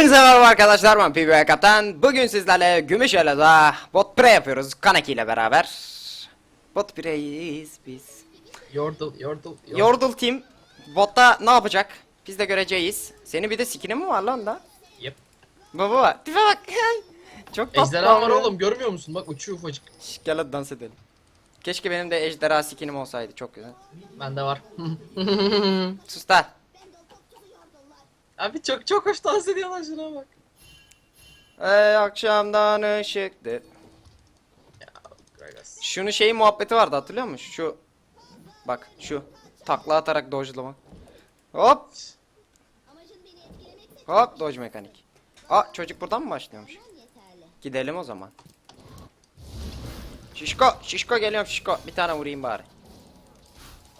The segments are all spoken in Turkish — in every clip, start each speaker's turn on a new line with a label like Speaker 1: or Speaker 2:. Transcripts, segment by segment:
Speaker 1: Hepinize merhaba arkadaşlar ben PBA Kaptan. Bugün sizlerle Gümüşhale'de bot pre yapıyoruz Kaneki ile beraber. Bot preyiz biz.
Speaker 2: Yordle, yordle, yordle.
Speaker 1: Team botta ne yapacak? Biz de göreceğiz. Senin bir de skinin mi var lan da?
Speaker 2: Yep.
Speaker 1: Baba tipe bak. Çok tatlı.
Speaker 2: Ejderha var oğlum görmüyor musun? Bak uçuyor ufacık.
Speaker 1: Şş, Gel hadi dans edelim. Keşke benim de ejderha skinim olsaydı çok güzel.
Speaker 2: Bende var.
Speaker 1: Sus lan.
Speaker 2: Abi çok çok hoş dans ediyorlar şuna bak.
Speaker 1: Ey akşamdan ışıktı.
Speaker 2: Gragas.
Speaker 1: Şunun şey muhabbeti vardı hatırlıyor musun? Şu bak şu takla atarak dojlamak. Hop hop doj mekanik. Aa çocuk buradan mı başlıyormuş? Gidelim o zaman. Şişko, şişko geliyorum şişko. Bir tane vurayım bari.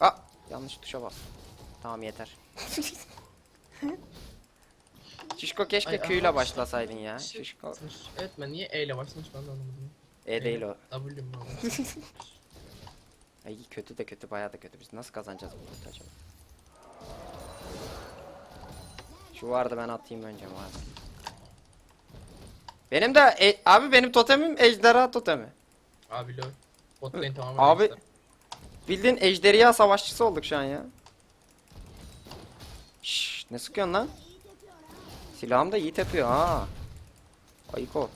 Speaker 1: Aa yanlış tuşa bas. Tamam yeter. şişko keşke
Speaker 2: Ay,
Speaker 1: Q ile başlasaydın ya. Şişko.
Speaker 2: Evet ben niye E ile başlamış ben de anlamadım.
Speaker 1: E değil o.
Speaker 2: W mu?
Speaker 1: Ay kötü de kötü bayağı da kötü. Biz nasıl kazanacağız bu acaba? Şu vardı ben atayım önce var. Benim de e- abi benim totemim ejderha totemi.
Speaker 2: Abi lol. Bot lane tamamen
Speaker 1: Abi-
Speaker 2: ejder.
Speaker 1: Bildiğin ejderha savaşçısı olduk şu an ya. Şşş ne sıkıyorsun lan? Silahım da iyi tepiyor ha. Ayık ol.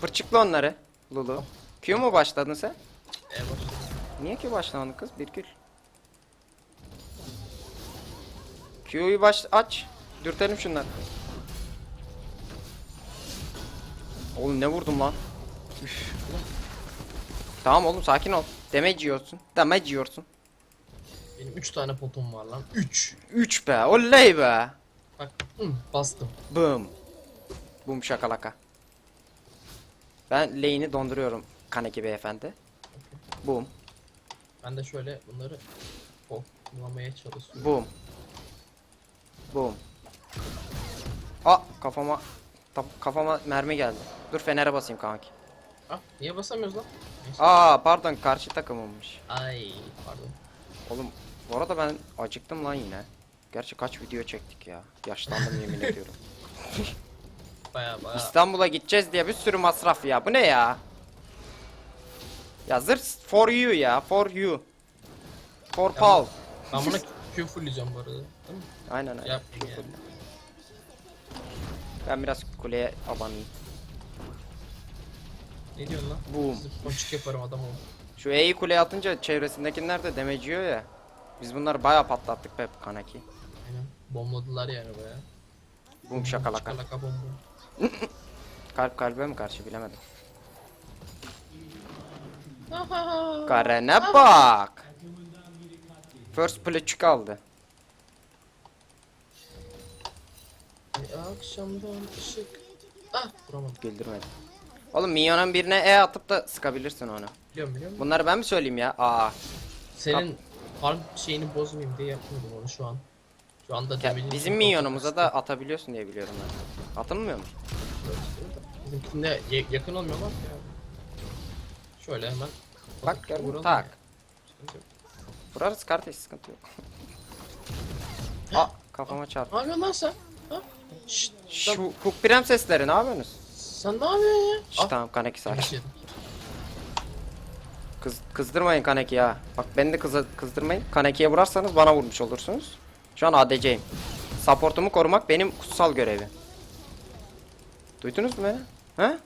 Speaker 1: Fırçıkla onları. Lulu. Q mu başladın sen?
Speaker 2: E başladı.
Speaker 1: Niye ki başlamadın kız? Bir gül. Q'yu baş aç. Dürtelim şunları. Oğlum ne vurdum lan? Üf. Tamam oğlum sakin ol. Damage yiyorsun. Damage yiyorsun.
Speaker 2: Benim 3 tane potum var lan. 3.
Speaker 1: 3 be. Oley be.
Speaker 2: Bak hı, bastım.
Speaker 1: Boom. Boom şakalaka. Ben lane'i donduruyorum Kaneki beyefendi. Boom.
Speaker 2: Ben de şöyle bunları kullanmaya çalışıyorum.
Speaker 1: Boom. Boom. Aa kafama kafama mermi geldi. Dur fenere basayım kanki.
Speaker 2: Ah niye basamıyoruz lan? Neyse.
Speaker 1: Aa pardon karşı takımımmış.
Speaker 2: Ay pardon.
Speaker 1: Oğlum bu arada ben acıktım lan yine. Gerçi kaç video çektik ya. Yaşlandım yemin ediyorum.
Speaker 2: Baya baya.
Speaker 1: İstanbul'a gideceğiz diye bir sürü masraf ya. Bu ne ya? Ya zırt for you ya. For you. For Paul.
Speaker 2: Ben buna Q fullleyeceğim bu arada. Değil mi?
Speaker 1: Aynen aynen.
Speaker 2: Yapmayın yani.
Speaker 1: Ben biraz kuleye abanayım.
Speaker 2: Ne diyorsun lan?
Speaker 1: Boom.
Speaker 2: Sizi Ponçik yaparım adam ol.
Speaker 1: Şu E'yi kuleye atınca çevresindekiler de demeciyor ya. Biz bunları bayağı patlattık Pep Kanaki.
Speaker 2: Aynen. Bomladılar yani baya.
Speaker 1: Bum şakalaka.
Speaker 2: Şakalaka bom bom.
Speaker 1: Kalp kalbe mi karşı bilemedim. Karene bak. First plüçük aldı.
Speaker 2: Ay, Akşamdan ışık. Ah vuramadım.
Speaker 1: Güldürmedi. Oğlum minyonun birine E atıp da sıkabilirsin onu.
Speaker 2: Biliyorum biliyorum.
Speaker 1: Bunları ben mi söyleyeyim ya? Aa.
Speaker 2: Senin farm şeyini bozmayayım diye yapmadım onu şu an. Şu anda demenin
Speaker 1: bizim minyonumuza da atabiliyorsun diye biliyorum ben. Atılmıyor mu?
Speaker 2: Bizimkinde ya- yakın olmuyorlar ki ya. Şöyle hemen.
Speaker 1: Bak mü?
Speaker 2: Vuralım
Speaker 1: Tak.
Speaker 2: ya. Sıkıntı yok.
Speaker 1: Vurarız kardeş sıkıntı yok. Aa kafama çarp.
Speaker 2: Ne yapıyorsun lan sen? Ha? Şşt,
Speaker 1: Şu Hook Prem sesleri ne yapıyorsunuz?
Speaker 2: sen ne yapıyorsun ya?
Speaker 1: Şşt, tamam Kaneki
Speaker 2: Ah,
Speaker 1: sakin.
Speaker 2: yedim.
Speaker 1: Kız, kızdırmayın Kaneki ya. Bak beni de kıza, kızdırmayın. Kaneki'ye vurarsanız bana vurmuş olursunuz. Şu an ADC'yim. Supportumu korumak benim kutsal görevim. Duydunuz mu beni? He?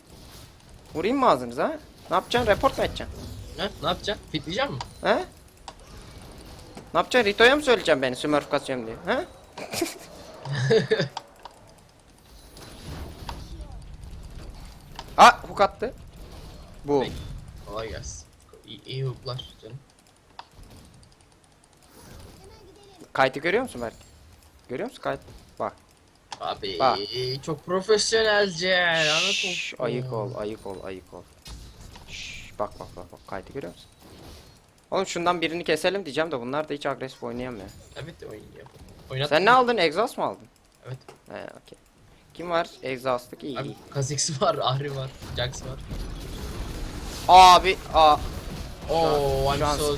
Speaker 1: Vurayım mı ağzınıza? Ne yapacaksın? Report mu edeceksin?
Speaker 2: Ha? Ne yapacaksın? Fitleyecek misin?
Speaker 1: He? Ne yapacaksın? Rito'ya mı söyleyeceğim beni Smurf kasıyorum diye? He? Aa hook attı. Bu.
Speaker 2: Kolay gelsin. İyi, iyi hooklar canım.
Speaker 1: Kayıtı görüyor musun Berk? Görüyor musun kayıt? Bak.
Speaker 2: Abi
Speaker 1: Bak.
Speaker 2: çok profesyonelce.
Speaker 1: Şşş, ayık ol, ayık ol, ayık ol. Şşş, bak bak bak bak kaydı görüyor musun? Oğlum şundan birini keselim diyeceğim de bunlar da hiç agresif oynayamıyor.
Speaker 2: Evet oynuyor. Oynat.
Speaker 1: Sen ne aldın? Exhaust mu aldın?
Speaker 2: Evet.
Speaker 1: He okey. Kim var? Exhaust'lık iyi
Speaker 2: Abi
Speaker 1: iyi.
Speaker 2: Kha'Zix var, Ahri var, Jax var.
Speaker 1: Abi, aa.
Speaker 2: Oo,
Speaker 1: an
Speaker 2: I'm so...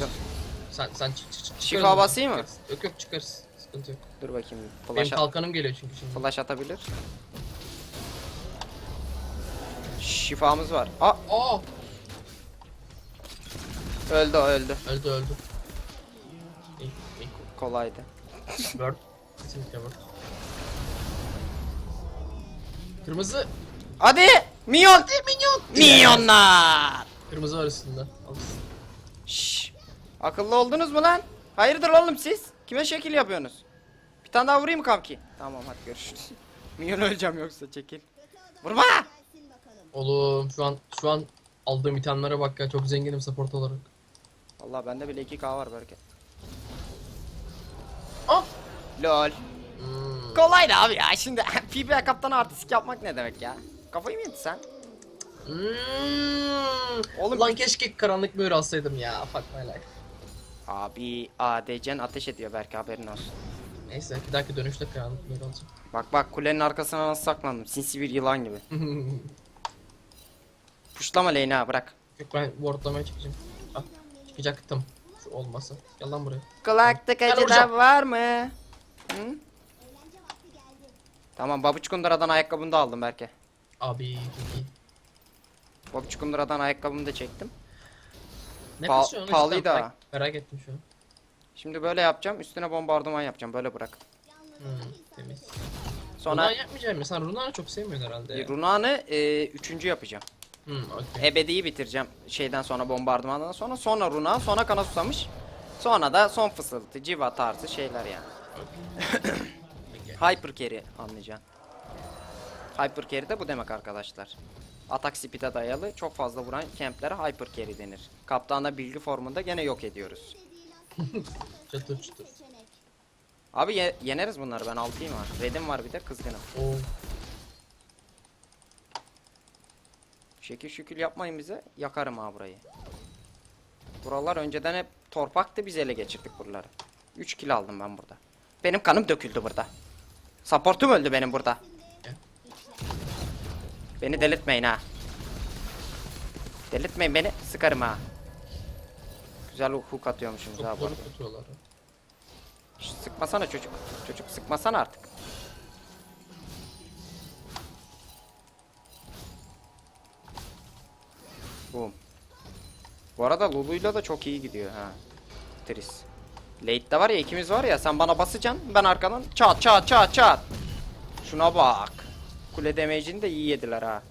Speaker 2: Sen, sen çık çık çık.
Speaker 1: Şifa
Speaker 2: çıkarız.
Speaker 1: basayım mı?
Speaker 2: Çıkarız. Yok yok çıkarız. Sıkıntı yok.
Speaker 1: Dur bakayım.
Speaker 2: Benim
Speaker 1: Flash, at-
Speaker 2: kalkanım geliyor çünkü şimdi.
Speaker 1: flash atabilir. Şifamız var. Aa
Speaker 2: Aa!
Speaker 1: öldü o öldü.
Speaker 2: Öldü öldü. İyi, iyi.
Speaker 1: Kolaydı.
Speaker 2: Bird. Kesinlikle bird. Kırmızı.
Speaker 1: Hadi! Minyon! Minyonlar!
Speaker 2: Kırmızı var üstünde. Alırsın.
Speaker 1: Şşş. Akıllı oldunuz mu lan? Hayırdır oğlum siz? Kime şekil yapıyorsunuz? Bir tane daha vurayım mı kanki? Tamam hadi görüşürüz. Minyon öleceğim yoksa çekil. Vurma!
Speaker 2: Oğlum şu an şu an aldığım itemlere bak ya çok zenginim support olarak.
Speaker 1: Allah bende bile 2k var bereket.
Speaker 2: Ah!
Speaker 1: Lol.
Speaker 2: Hmm.
Speaker 1: Kolaydı abi ya şimdi PBA kaptanı artistik yapmak ne demek ya? Kafayı mı yedin sen?
Speaker 2: Hmm.
Speaker 1: Oğlum-
Speaker 2: Ulan keşke karanlık mühür alsaydım ya. Fuck my life.
Speaker 1: Abi ADC'n ateş ediyor belki haberin olsun.
Speaker 2: Neyse bir dahaki dönüşte karanlık mühür alacağım.
Speaker 1: Bak bak kulenin arkasına nasıl saklandım. Sinsi bir yılan gibi. Puşlama ha bırak.
Speaker 2: Yok ben wardlamaya çıkacağım. Ah, çıkacaktım. Şu olmasa. Gel lan buraya.
Speaker 1: Kulaklık
Speaker 2: Gel
Speaker 1: acıda
Speaker 2: hocam.
Speaker 1: var mı? Hı? Tamam Babuç Kundura'dan ayakkabını da aldım belki.
Speaker 2: Abi çok iyi.
Speaker 1: Babuç Kundura'dan ayakkabımı da çektim.
Speaker 2: Ne
Speaker 1: Pa-
Speaker 2: kasıyor onu
Speaker 1: pahalıydı
Speaker 2: cidden
Speaker 1: ha.
Speaker 2: merak- Merak ettim şu an.
Speaker 1: Şimdi böyle yapacağım. Üstüne bombardıman yapacağım. Böyle bırak.
Speaker 2: Hmm, temiz.
Speaker 1: Sonra
Speaker 2: Runan yapmayacağım ya. Sen Runan'ı çok sevmiyorsun herhalde ya.
Speaker 1: Runan'ı e, üçüncü yapacağım.
Speaker 2: Hmm, okey.
Speaker 1: Ebedi'yi bitireceğim. Şeyden sonra bombardımandan sonra. Sonra Runan. Sonra kana susamış. Sonra da son fısıltı. Civa tarzı şeyler yani.
Speaker 2: Okey.
Speaker 1: Hyper carry anlayacaksın. Hyper carry de bu demek arkadaşlar. Atak speed'e dayalı çok fazla vuran kemplere hyper carry denir. Kaptana bilgi formunda gene yok ediyoruz.
Speaker 2: Çatır çatır.
Speaker 1: Abi ye- yeneriz bunları ben 6'yım var. Red'im var bir de kızgınım.
Speaker 2: Oo.
Speaker 1: Şekil şükül yapmayın bize yakarım ha burayı. Buralar önceden hep torpaktı biz ele geçirdik buraları. 3 kill aldım ben burada. Benim kanım döküldü burada. Supportum öldü benim burada. Beni delirtmeyin ha. Delirtmeyin beni sıkarım ha. Güzel hook atıyormuşsunuz
Speaker 2: Çok
Speaker 1: ha bu arada. Şş, sıkmasana çocuk. Çocuk sıkmasana artık. Boom. Bu arada Lulu'yla da çok iyi gidiyor ha. Tris. Late'de var ya ikimiz var ya sen bana basacaksın ben arkadan çat çat çat çat. Şuna bak. Kule damage'ini de iyi yediler ha.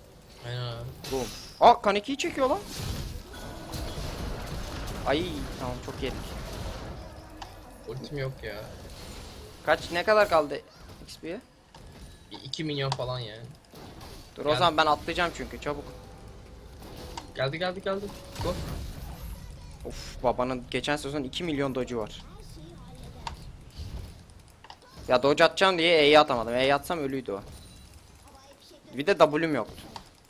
Speaker 2: Aynen abi.
Speaker 1: Boom. Aa Kaneki'yi çekiyor lan. Ay tamam çok yedik.
Speaker 2: Ultim yok ya.
Speaker 1: Kaç ne kadar kaldı XP'ye?
Speaker 2: Bir 2 milyon falan yani.
Speaker 1: Dur o zaman ben atlayacağım çünkü çabuk.
Speaker 2: Geldi geldi geldi. Go.
Speaker 1: Of babanın geçen sezon 2 milyon docu var. Ya dodge atacağım diye E'yi atamadım. E'yi atsam ölüydü o. Bir de W'm yoktu.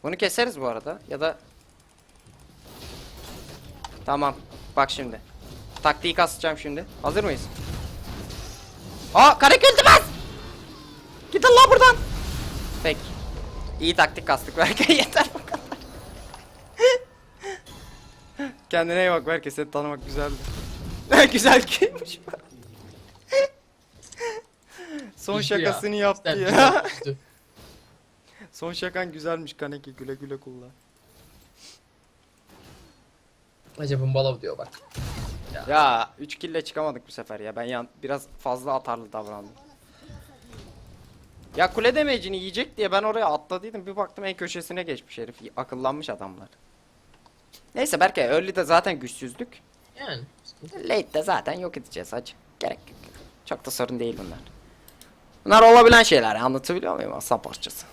Speaker 1: Bunu keseriz bu arada ya da Tamam. Bak şimdi. Taktiği kasacağım şimdi. Hazır mıyız? Aa Karek öldürmez. Gidin lan buradan. Peki. İyi taktik kastık belki yeter bu kadar. Kendine iyi bak belki seni tanımak güzeldi. Güzel kimmiş bu. Son şakasını yaptı ya. Son şakan güzelmiş Kaneki güle güle kullan.
Speaker 2: Acaba Balav diyor bak.
Speaker 1: Ya 3 kille çıkamadık bu sefer ya. Ben yan biraz fazla atarlı davrandım. Ya kule demecini yiyecek diye ben oraya atladıydım. Bir baktım en köşesine geçmiş herif. Akıllanmış adamlar. Neyse Berke early'de zaten güçsüzlük.
Speaker 2: Yani. yok.
Speaker 1: Late'de zaten yok edeceğiz hacı. Gerek yok. Çok da sorun değil bunlar. Bunlar olabilen şeyler anlatabiliyor muyum aslan parçası?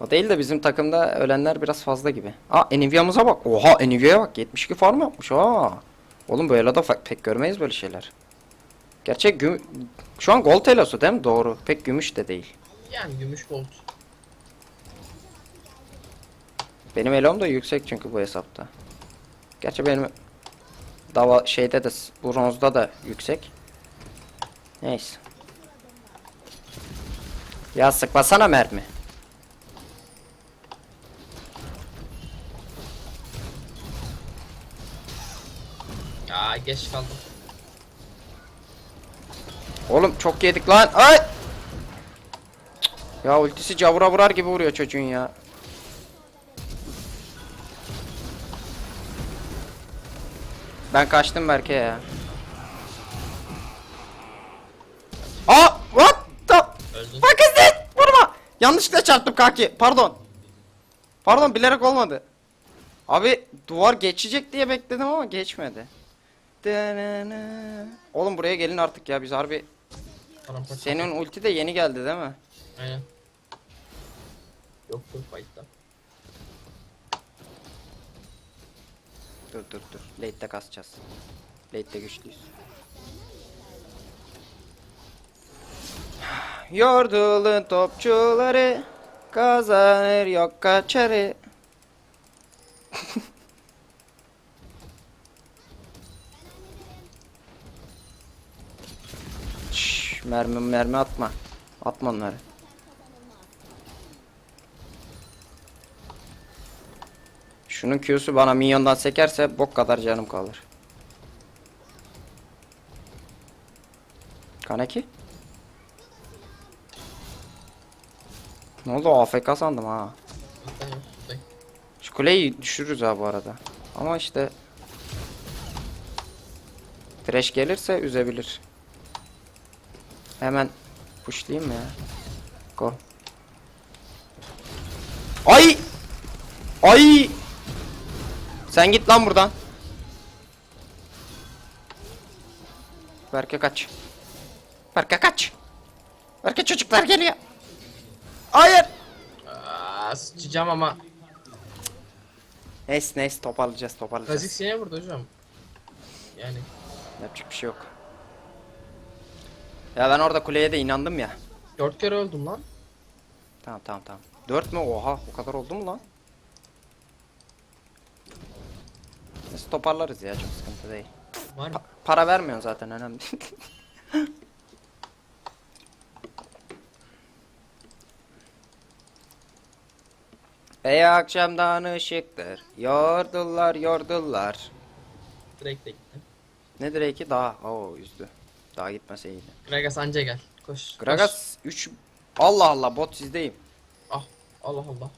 Speaker 1: O değil de bizim takımda ölenler biraz fazla gibi. Aa Nvidia'mıza bak. Oha Nvidia'ya bak 72 farm yapmış ha. Oğlum Elo'da fa- pek görmeyiz böyle şeyler. Gerçek güm... Şu an gold elosu değil mi? Doğru. Pek gümüş de değil.
Speaker 2: Yani gümüş gold.
Speaker 1: Benim elom da yüksek çünkü bu hesapta. Gerçi benim dava şeyde de bronzda da yüksek. Neyse. Ya sıkmasana mermi.
Speaker 2: Geç kaldım.
Speaker 1: Oğlum çok yedik lan. Ay! Ya ultisi cavura vurar gibi vuruyor çocuğun ya. Ben kaçtım Berke ya. Aa! What the
Speaker 2: Öldün.
Speaker 1: fuck is this? Vurma! Yanlışlıkla çarptım kaki. Pardon. Pardon bilerek olmadı. Abi duvar geçecek diye bekledim ama geçmedi. Oğlum buraya gelin artık ya biz harbi
Speaker 2: Paramparça.
Speaker 1: senin ulti de yeni geldi değil mi?
Speaker 2: Aynen. Yok dur fight'ta.
Speaker 1: Dur dur dur. Late'de kasacağız. Late'de güçlüyüz. Yordulun topçuları kazanır yok kaçarı. Mermi mermi atma. Atma onları. Şunun Q'su bana minyondan sekerse bok kadar canım kalır. Kaneki? Ne oldu AFK sandım ha. Şu kuleyi düşürürüz ha bu arada. Ama işte Thresh gelirse üzebilir. Hemen pushlayayım mı ya? Go. Ay! Ay! Sen git lan buradan. Berke kaç. Berke kaç. Berke çocuklar geliyor. Hayır.
Speaker 2: Aa, sıçacağım ama.
Speaker 1: Neyse neyse toparlayacağız toparlayacağız.
Speaker 2: Kazik seni vurdu hocam. Yani.
Speaker 1: Yapacak bir şey yok. Ya ben orada kuleye de inandım ya.
Speaker 2: Dört kere öldüm lan.
Speaker 1: Tamam tamam tamam. Dört mü? Oha o kadar oldu mu lan? Neyse toparlarız ya çok sıkıntı değil.
Speaker 2: Var mı?
Speaker 1: Pa- para vermiyorsun zaten önemli. Ey akşamdan ışıktır. Yordular yordular.
Speaker 2: Direkt de gitti.
Speaker 1: Ne direki daha? Oo üzdü. Daha gitmese iyiydi.
Speaker 2: Gragas anca gel. Koş.
Speaker 1: Gragas 3 Allah Allah bot sizdeyim.
Speaker 2: Ah. Allah Allah.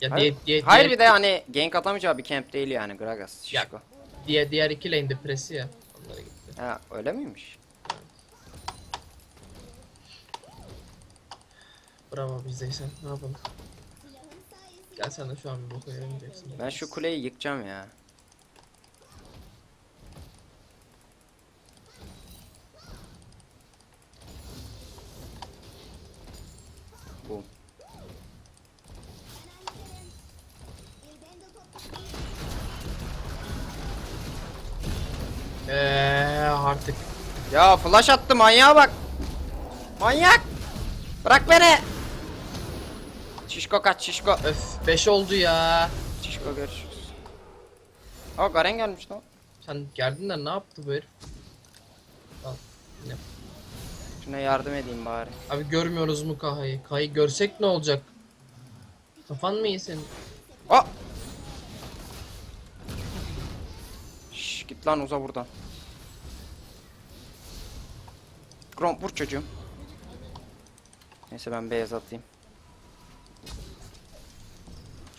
Speaker 2: Ya
Speaker 1: Hayır,
Speaker 2: diye, diye,
Speaker 1: hayır
Speaker 2: diğer,
Speaker 1: bir de hani gank atamayacağı bir camp değil yani Gragas.
Speaker 2: Ya.
Speaker 1: Şişko.
Speaker 2: diğer, iki lane de presi ya. Onlara gitti.
Speaker 1: Ha öyle miymiş?
Speaker 2: Bravo bizdeysen. Ne yapalım? Gel sen de şu an bir boku yemeyeceksin.
Speaker 1: Ben şu kuleyi yıkacağım ya. Bu.
Speaker 2: Eee artık.
Speaker 1: Ya flash attı manyağa bak. Manyak. Bırak beni. Şişko kaç şişko.
Speaker 2: Öf 5 oldu ya.
Speaker 1: Şişko görüşürüz. Aa Garen gelmiş lan.
Speaker 2: Sen geldin de ne yaptı bu herif? Al. Ne?
Speaker 1: Şuna yardım edeyim bari.
Speaker 2: Abi görmüyoruz mu Kaha'yı? Kaha'yı görsek ne olacak? Kafan mı iyi senin?
Speaker 1: Aa! Şş, git lan uza buradan. Grom vur çocuğum. Neyse ben beyaz atayım.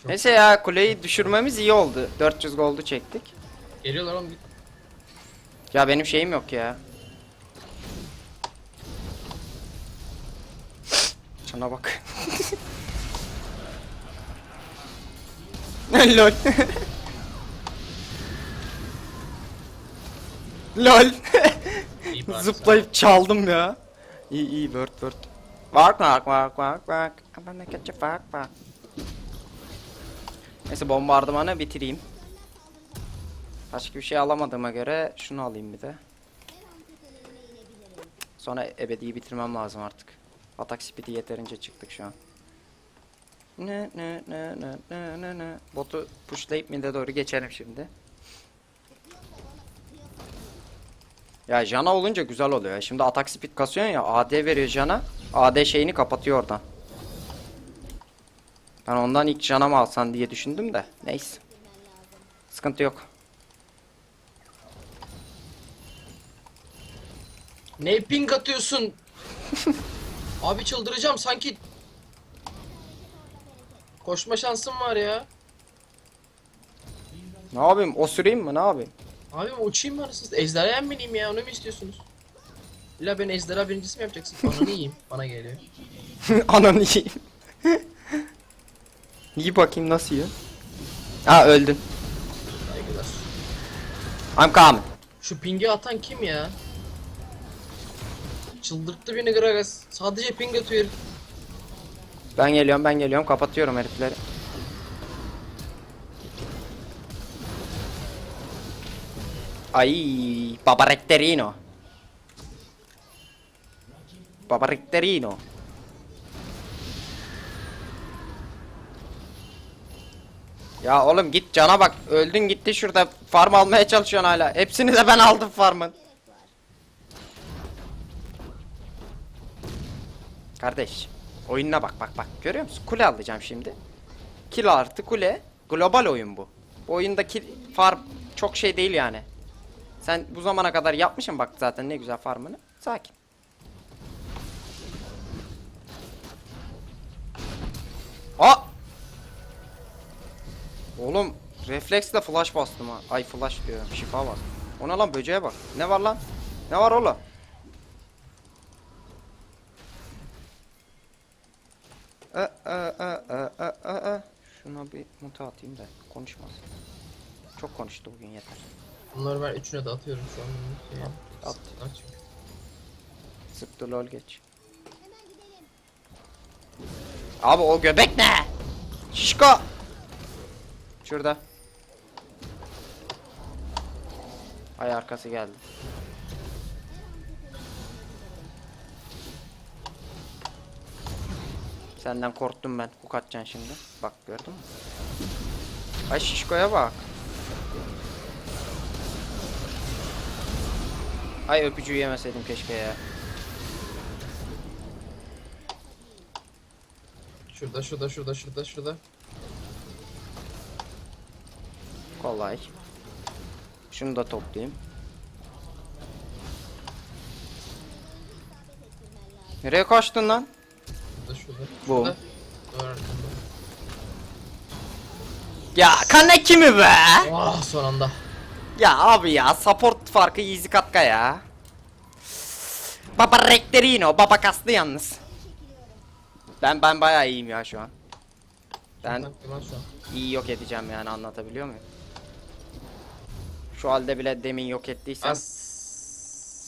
Speaker 2: Çok-
Speaker 1: Neyse ya kuleyi düşürmemiz iyi oldu. 400 goldu çektik.
Speaker 2: Geliyorlar oğlum git.
Speaker 1: Ya benim şeyim yok ya. Şuna bak. Lol. Lol.
Speaker 2: İyi bari
Speaker 1: Zıplayıp çaldım ya. İyi iyi word word. Bak bak bak bak bak. Ben ne kaçı bak bak. Neyse bombardımanı bitireyim. Başka bir şey alamadığıma göre şunu alayım bir de. Sonra ebediyi bitirmem lazım artık. Atak speed'i yeterince çıktık şu an. Ne ne ne ne ne ne ne. Botu pushlayıp mid'e doğru geçelim şimdi. Ya Jana olunca güzel oluyor. ya. Şimdi atak speed kasıyorsun ya AD veriyor Jana. AD şeyini kapatıyor oradan. Ben ondan ilk Jana mı alsan diye düşündüm de. Neyse. Sıkıntı yok.
Speaker 2: Ne ping atıyorsun? Abi çıldıracağım sanki. Koşma şansım var ya.
Speaker 1: Ne yapayım? O süreyim mi? Ne yapayım?
Speaker 2: Abi uçayım mı siz? Ejderhaya mı bineyim ya? Onu mu istiyorsunuz? İlla beni ejderha birincisi mi yapacaksın? Ananı yiyeyim. Bana geliyor.
Speaker 1: Ananı yiyeyim. İyi bakayım nasıl yiyor. Ha öldün.
Speaker 2: Saygılar.
Speaker 1: I'm coming.
Speaker 2: Şu pingi atan kim ya? Çıldırttı beni Gragas. Sadece ping atıyor.
Speaker 1: Ben geliyorum ben geliyorum kapatıyorum herifleri. Ay Baba Recterino. Baba Recterino. Ya oğlum git cana bak. Öldün gitti şurada. Farm almaya çalışıyorsun hala. Hepsini de ben aldım farmın. Kardeş. Oyununa bak bak bak. Görüyor musun? Kule alacağım şimdi. Kill artı kule. Global oyun bu. Bu oyundaki farm çok şey değil yani. Sen bu zamana kadar yapmışsın bak zaten ne güzel farmını. Sakin. Aa! Oğlum refleksle flash bastım ha. Ay flash diyorum. Şifa bastım. Ona lan böceğe bak. Ne var lan? Ne var oğlum? E, e, e, e, e, e. Şuna bir muta atayım da konuşmasın. Çok konuştu bugün yeter.
Speaker 2: Bunları ben üçüne de atıyorum şu an. Şey,
Speaker 1: At.
Speaker 2: çünkü.
Speaker 1: Sıktı lol geç. Abi o göbek ne? Şişko. Şurada. Ay arkası geldi. Senden korktum ben. Hook atacaksın şimdi. Bak gördün mü? Ay şişkoya bak. Ay öpücüğü yemeseydim keşke ya.
Speaker 2: Şurada şurada şurada şurada şurada.
Speaker 1: Kolay. Şunu da toplayayım. Nereye kaçtın lan?
Speaker 2: Şurada şurada.
Speaker 1: Bu. Ya Kaneki mi be?
Speaker 2: Ah son anda.
Speaker 1: Ya abi ya support farkı easy katka ya. Baba Recterino, baba kastı yalnız. Ben ben bayağı iyiyim ya şu an. Ben iyi yok edeceğim yani anlatabiliyor muyum? Şu halde bile demin yok ettiysem
Speaker 2: As.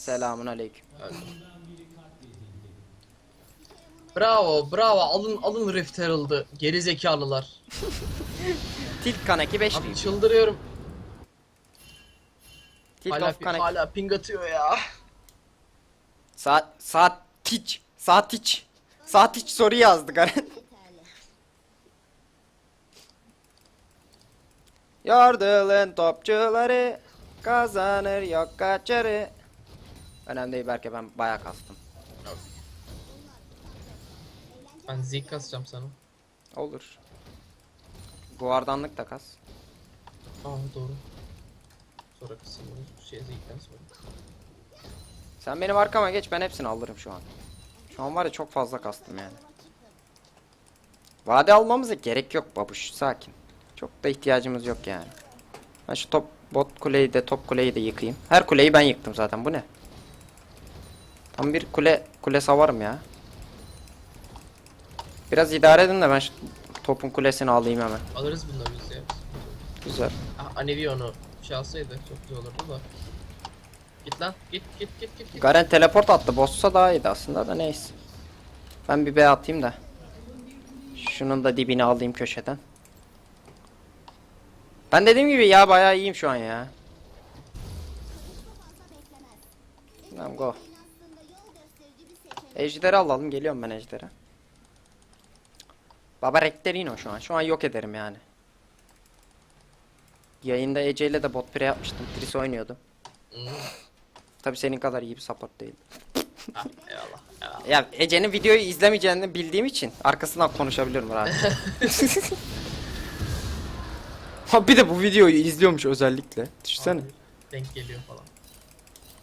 Speaker 1: selamun aleyküm.
Speaker 2: Bravo bravo alın alın Rift Herald'ı geri zekalılar.
Speaker 1: Tilt Kaneki 5
Speaker 2: Abi çıldırıyorum.
Speaker 1: Tilt
Speaker 2: Hala,
Speaker 1: of
Speaker 2: hala ping atıyor ya.
Speaker 1: Saat saat tiç. Saat tiç. Saat tiç soru yazdı Garen. Yardılın topçuları kazanır yok kaçarı. Önemli değil belki ben bayağı kastım.
Speaker 2: Ben zik kasacağım sana.
Speaker 1: Olur. Guardanlık da kas.
Speaker 2: Aa doğru. Sonra kısımları şey zikten sonra.
Speaker 1: Sen benim arkama geç ben hepsini alırım şu an. Şu an var ya çok fazla kastım yani. Vade almamıza gerek yok babuş sakin. Çok da ihtiyacımız yok yani. Ben şu top bot kuleyi de top kuleyi de yıkayım. Her kuleyi ben yıktım zaten bu ne? Tam bir kule kule savarım ya. Biraz idare edin de ben şu topun kulesini alayım hemen.
Speaker 2: Alırız bunları biz ya.
Speaker 1: Güzel.
Speaker 2: Ah, Anevi onu şey çok güzel olurdu da. Git lan git git git git git.
Speaker 1: Garen teleport attı. Boss'sa daha iyiydi aslında da neyse. Ben bir B atayım da. Şunun da dibini alayım köşeden. Ben dediğim gibi ya bayağı iyiyim şu an ya. Tamam go. Ejder'i alalım. Geliyorum ben Ejder'e. Baba Recterino şu an. Şu an yok ederim yani. Yayında Ece ile de bot pre yapmıştım. Tris oynuyordu.
Speaker 2: Hmm.
Speaker 1: Tabi senin kadar iyi bir support değil.
Speaker 2: Ah, eyvallah. eyvallah.
Speaker 1: Ya Ece'nin videoyu izlemeyeceğini bildiğim için arkasından konuşabilirim rahat. ha bir de bu videoyu izliyormuş özellikle. Düşünsene.
Speaker 2: Abi, Denk geliyor falan.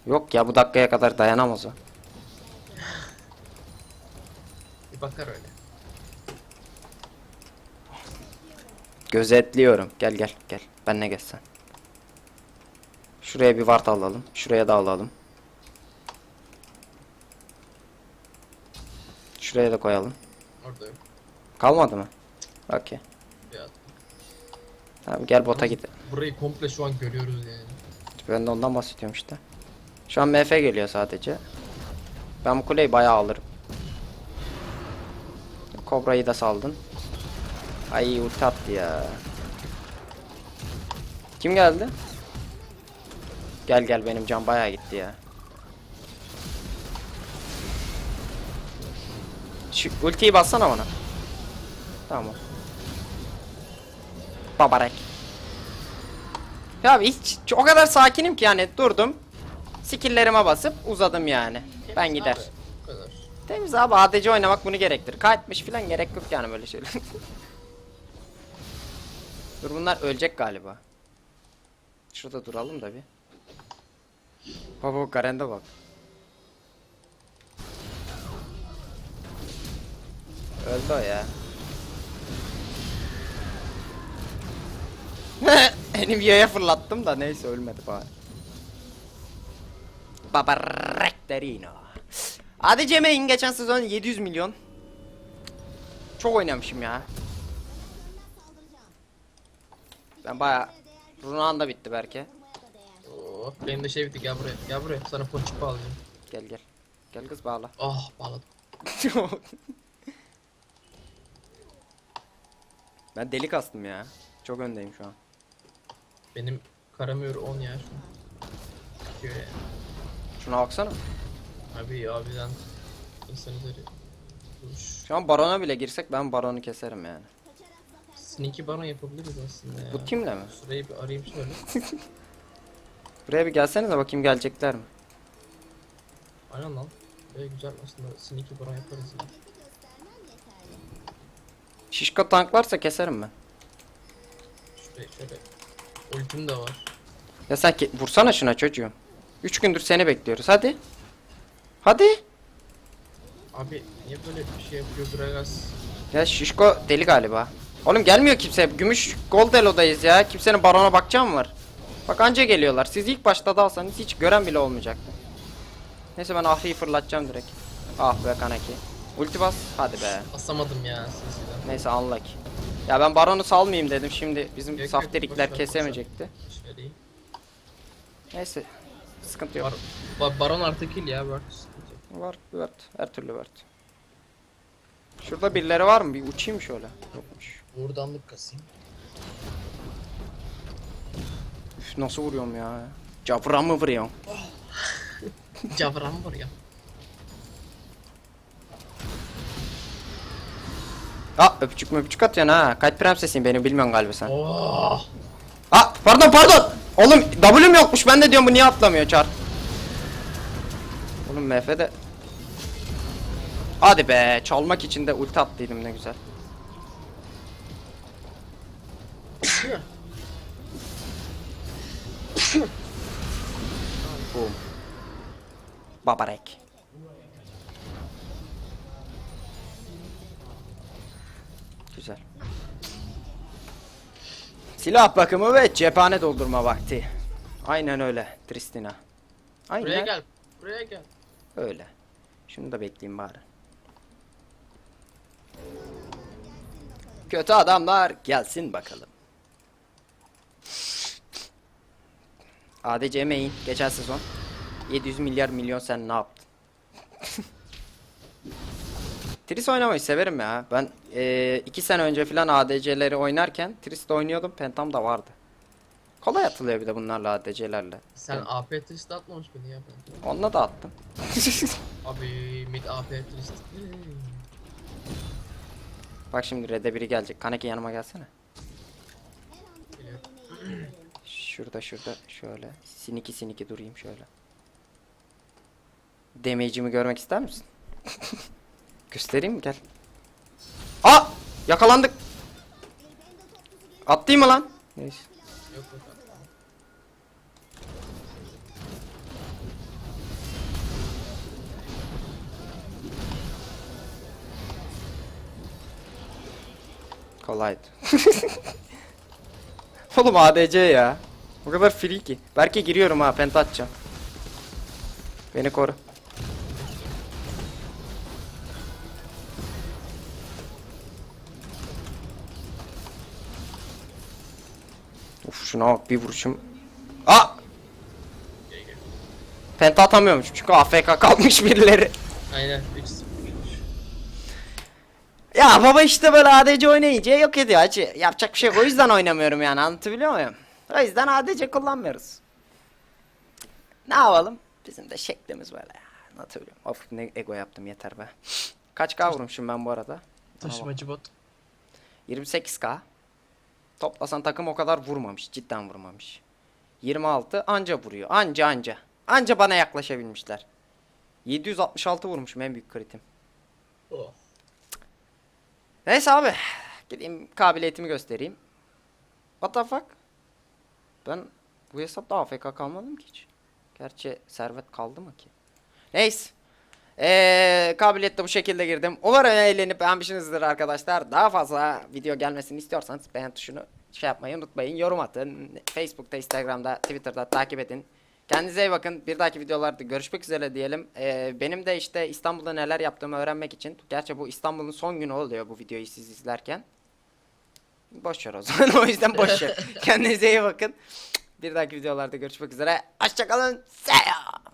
Speaker 1: Yok ya bu dakikaya kadar dayanamaz o.
Speaker 2: Bir bakar öyle.
Speaker 1: Gözetliyorum. Gel gel gel. Ben ne geçsen. Şuraya bir vart alalım. Şuraya da alalım. Şuraya da koyalım.
Speaker 2: Orada yok.
Speaker 1: Kalmadı mı? Okey. Tamam gel bota git.
Speaker 2: Burayı komple şu an görüyoruz yani.
Speaker 1: Ben de ondan bahsediyorum işte. Şu an MF geliyor sadece. Ben bu kuleyi bayağı alırım. Kobra'yı da saldın. Ay ulti attı ya. Kim geldi? Gel gel benim can bayağı gitti ya. Şu ultiyi bassana bana. Tamam. Babarek. Ya hiç o kadar sakinim ki yani durdum. Skill'lerime basıp uzadım yani. Ben gider.
Speaker 2: Abi.
Speaker 1: Temiz abi ADC oynamak bunu gerektirir. Kayıtmış falan gerek yok yani böyle şeyler. Dur bunlar ölecek galiba. Şurada duralım da bir. Baba Garen'de bak. Öldü o ya. Nvidia'ya fırlattım da neyse ölmedi bari. Baba Rekterino. ADC main geçen sezon 700 milyon. Çok oynamışım ya. Ben baya Runan da bitti belki.
Speaker 2: Oo, benim de şey bitti gel buraya. Gel buraya. Sana ponçik bağlayacağım.
Speaker 1: Gel gel. Gel kız bağla.
Speaker 2: Ah bağladım.
Speaker 1: ben delik astım ya. Çok öndeyim şu an.
Speaker 2: Benim karamıyor 10 ya şu an.
Speaker 1: Şuna baksana.
Speaker 2: Abi abiden insan üzeri. Duruş.
Speaker 1: Şu an barona bile girsek ben baronu keserim yani.
Speaker 2: Sneaky baron yapabiliriz aslında ya.
Speaker 1: Bu timle mi?
Speaker 2: Şurayı bir arayayım şöyle.
Speaker 1: Buraya bir gelsenize bakayım gelecekler mi?
Speaker 2: Aynen lan. Böyle güzel aslında sneaky baron yaparız ya.
Speaker 1: Şişko tanklarsa keserim ben.
Speaker 2: Şuraya şöyle. Ultim de var.
Speaker 1: Ya sen ke- vursana şuna çocuğum. 3 gündür seni bekliyoruz hadi. Hadi.
Speaker 2: Abi niye böyle bir şey yapıyor Gragas?
Speaker 1: Ya Şişko deli galiba. Oğlum gelmiyor kimse. Gümüş Gold Elo'dayız ya. Kimsenin barona bakacağım mı var? Bak anca geliyorlar. Siz ilk başta dalsanız hiç gören bile olmayacaktı. Neyse ben Ahri'yi fırlatacağım direkt. Ah be Kaneki. Ulti bas. Hadi be.
Speaker 2: Basamadım ya silsiden.
Speaker 1: Neyse unluck. Ya ben baronu salmayayım dedim. Şimdi bizim
Speaker 2: Yok, boş
Speaker 1: kesemeyecekti.
Speaker 2: Şöyle.
Speaker 1: Neyse. Sıkıntı yok.
Speaker 2: Bar ba- baron artı kill ya yok.
Speaker 1: Var, Word. Her türlü Word. Şurada birileri var mı? Bir uçayım şöyle. Yokmuş.
Speaker 2: Uğurdanlık kasayım.
Speaker 1: Üf, nasıl vuruyorum ya? Cabra mı vuruyorum?
Speaker 2: Cavran var ya.
Speaker 1: Aa öpücük mü öpücük atıyorsun ha? Kaç prensesiyim beni bilmiyorsun galiba sen.
Speaker 2: Oh.
Speaker 1: Aa pardon pardon. Oğlum W'm yokmuş ben de diyorum bu niye atlamıyor çar. Oğlum MF de. Hadi be çalmak için de ulti attıydım ne güzel. Boom. Babarek. Güzel. Silah bakımı ve cephane doldurma vakti. Aynen öyle Tristina. Aynen
Speaker 2: Buraya gel. Buraya gel.
Speaker 1: öyle. Şunu da bekleyeyim bari. Kötü adamlar gelsin bakalım. ADC main geçen sezon 700 milyar milyon sen ne yaptın? Tris oynamayı severim ya. Ben 2 sene önce falan ADC'leri oynarken Tris'te oynuyordum. Pentam da vardı. Kolay atılıyor bir de bunlarla ADC'lerle.
Speaker 2: Sen AP twist atmamış mıydın ya ben?
Speaker 1: Onunla da attım.
Speaker 2: Abi mid AP twist.
Speaker 1: Bak şimdi red'e biri gelecek. Kaneki yanıma gelsene. Şurada şurada şöyle. Siniki siniki durayım şöyle. Damage'imi görmek ister misin? Göstereyim mi? Gel. Aa! Yakalandık. Attı mı lan? Neyse. Kolaydı. Oğlum ADC ya. O kadar free ki. Belki giriyorum ha penta atacağım. Beni koru. Uf şuna bak bir vuruşum. Aa! Penta atamıyormuş çünkü AFK kalmış birileri.
Speaker 2: Aynen 3
Speaker 1: Ya baba işte böyle ADC oynayınca yok ediyor acı. Yapacak bir şey yok. O yüzden oynamıyorum yani anlatabiliyor muyum? O yüzden ADC kullanmıyoruz. Ne yapalım? Bizim de şeklimiz böyle ya. Anlatabiliyorum. Of ne ego yaptım yeter be. Kaç K vurmuşum ben bu arada?
Speaker 2: Taşımacı bot.
Speaker 1: 28K. Toplasan takım o kadar vurmamış. Cidden vurmamış. 26 anca vuruyor. Anca anca. Anca bana yaklaşabilmişler. 766 vurmuşum en büyük kritim.
Speaker 2: Oh.
Speaker 1: Neyse abi. Gideyim kabiliyetimi göstereyim. What the fuck? Ben bu hesapta AFK kalmadım ki hiç. Gerçi servet kaldı mı ki? Neyse. Eee kabiliyette bu şekilde girdim. Umarım eğlenip beğenmişsinizdir arkadaşlar. Daha fazla video gelmesini istiyorsanız beğen tuşunu şey yapmayı unutmayın. Yorum atın. Facebook'ta, Instagram'da, Twitter'da takip edin. Kendinize iyi bakın. Bir dahaki videolarda görüşmek üzere diyelim. Eee, benim de işte İstanbul'da neler yaptığımı öğrenmek için. Gerçi bu İstanbul'un son günü oluyor bu videoyu siz izlerken. Boş ver o zaman. o yüzden boş ver. Kendinize iyi bakın. Bir dahaki videolarda görüşmek üzere. Hoşçakalın. Selam.